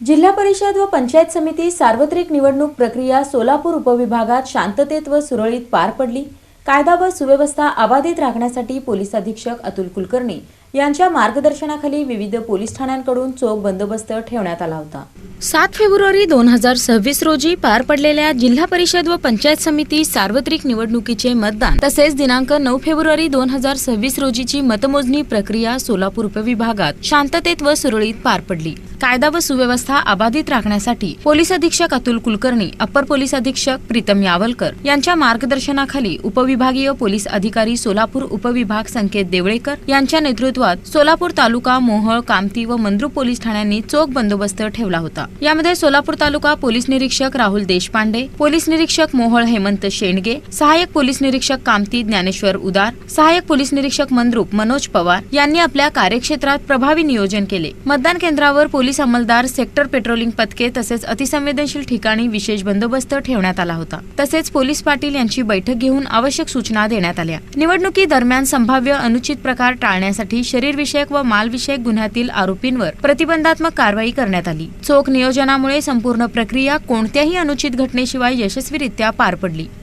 जिल्हा परिषद व पंचायत समिती सार्वत्रिक निवडणूक प्रक्रिया सोलापूर उपविभागात शांततेत व सुरळीत पार पडली. कायदा व सुव्यवस्था अबाधित राखण्यासाठी पोलीस अधीक्षक अतुल कुलकर्णी यांच्या मार्गदर्शनाखाली विविध पोलीस ठाण्यांकडून चोख बंदोबस्त ठेवण्यात आला होता. सात फेब्रुवारी दोन हजार सव्वीस रोजी पार पडलेल्या जिल्हा परिषद व पंचायत समिती सार्वत्रिक निवडणुकीचे मतदान तसेच दिनांक नऊ फेब्रुवारी दोन हजार सव्वीस रोजीची मतमोजणी प्रक्रिया सोलापूर उपविभागात शांततेत व सुरळीत पार पडली. कायदा व सुव्यवस्था अबाधित राखण्यासाठी पोलीस अधीक्षक अतुल कुलकर्णी अप्पर पोलीस अधीक्षक प्रीतम यावलकर यांच्या मार्गदर्शनाखाली उपविभागीय पोलीस अधिकारी सोलापूर उपविभाग संकेत देवळेकर यांच्या नेतृत्व नेतृत्वात सोलापूर तालुका मोहळ कामती व मंद्रुप पोलीस ठाण्यांनी चोख बंदोबस्त ठेवला होता. यामध्ये सोलापूर तालुका पोलीस निरीक्षक राहुल देशपांडे पोलीस निरीक्षक मोहळ हेमंत शेंडगे सहाय्यक पोलीस निरीक्षक कामती ज्ञानेश्वर उदार सहाय्यक पोलीस निरीक्षक मंद्रुप मनोज पवार यांनी आपल्या कार्यक्षेत्रात प्रभावी नियोजन केले. मतदान केंद्रावर पोलीस अंमलदार सेक्टर पेट्रोलिंग पथके तसेच अतिसंवेदनशील ठिकाणी विशेष बंदोबस्त ठेवण्यात आला होता. तसेच पोलीस पाटील यांची बैठक घेऊन आवश्यक सूचना देण्यात आल्या. निवडणुकी दरम्यान संभाव्य अनुचित प्रकार टाळण्यासाठी शरीरविषयक व मालविषयक गुन्ह्यातील आरोपींवर प्रतिबंधात्मक कारवाई करण्यात आली. चोख नियोजनामुळे संपूर्ण प्रक्रिया कोणत्याही अनुचित घटनेशिवाय यशस्वीरित्या पार पडली.